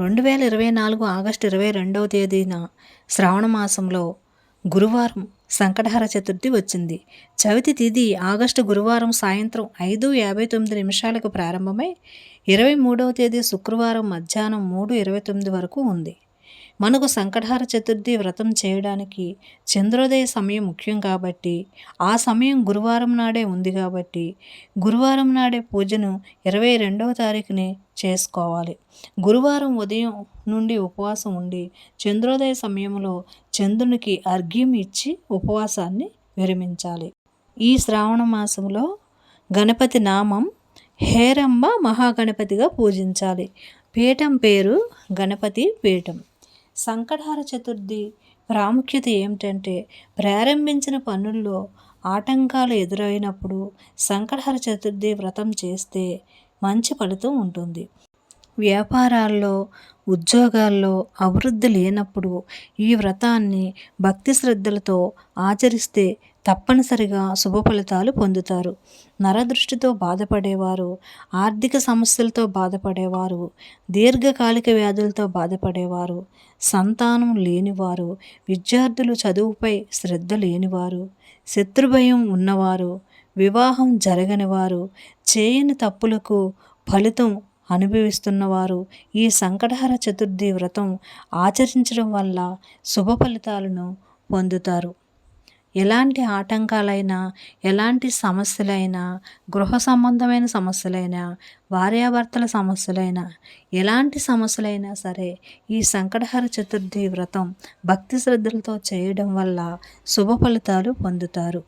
రెండు వేల ఇరవై నాలుగు ఆగస్టు ఇరవై రెండవ తేదీన శ్రావణ మాసంలో గురువారం సంకటహర చతుర్థి వచ్చింది. చవితి తిథి ఆగస్టు గురువారం సాయంత్రం ఐదు యాభై తొమ్మిది నిమిషాలకు ప్రారంభమై ఇరవై మూడవ తేదీ శుక్రవారం మధ్యాహ్నం మూడు ఇరవై తొమ్మిది వరకు ఉంది. మనకు సంకటహార చతుర్థి వ్రతం చేయడానికి చంద్రోదయ సమయం ముఖ్యం కాబట్టి ఆ సమయం గురువారం నాడే ఉంది కాబట్టి గురువారం నాడే పూజను ఇరవై రెండవ తారీఖునే చేసుకోవాలి. గురువారం ఉదయం నుండి ఉపవాసం ఉండి చంద్రోదయ సమయంలో చంద్రునికి అర్ఘ్యం ఇచ్చి ఉపవాసాన్ని విరమించాలి. ఈ శ్రావణ మాసంలో గణపతి నామం హేరమ్మ మహాగణపతిగా పూజించాలి. పీఠం పేరు గణపతి పీఠం. సంకటహార చతుర్థి ప్రాముఖ్యత ఏమిటంటే ప్రారంభించిన పనుల్లో ఆటంకాలు ఎదురైనప్పుడు సంకటహర చతుర్థి వ్రతం చేస్తే మంచి ఫలితం ఉంటుంది. వ్యాపారాల్లో ఉద్యోగాల్లో అభివృద్ధి లేనప్పుడు ఈ వ్రతాన్ని భక్తి శ్రద్ధలతో ఆచరిస్తే తప్పనిసరిగా శుభ ఫలితాలు పొందుతారు. నరదృష్టితో బాధపడేవారు ఆర్థిక సమస్యలతో బాధపడేవారు దీర్ఘకాలిక వ్యాధులతో బాధపడేవారు సంతానం లేనివారు విద్యార్థులు చదువుపై శ్రద్ధ లేనివారు శత్రుభయం ఉన్నవారు వివాహం జరగని వారు చేయని తప్పులకు ఫలితం అనుభవిస్తున్నవారు ఈ సంకటహర చతుర్థి వ్రతం ఆచరించడం వల్ల శుభ ఫలితాలను పొందుతారు. ఎలాంటి ఆటంకాలైనా ఎలాంటి సమస్యలైనా గృహ సంబంధమైన సమస్యలైనా భార్యాభర్తల సమస్యలైనా ఎలాంటి సమస్యలైనా సరే ఈ సంకటహర చతుర్థి వ్రతం భక్తి శ్రద్ధలతో చేయడం వల్ల శుభ ఫలితాలు పొందుతారు.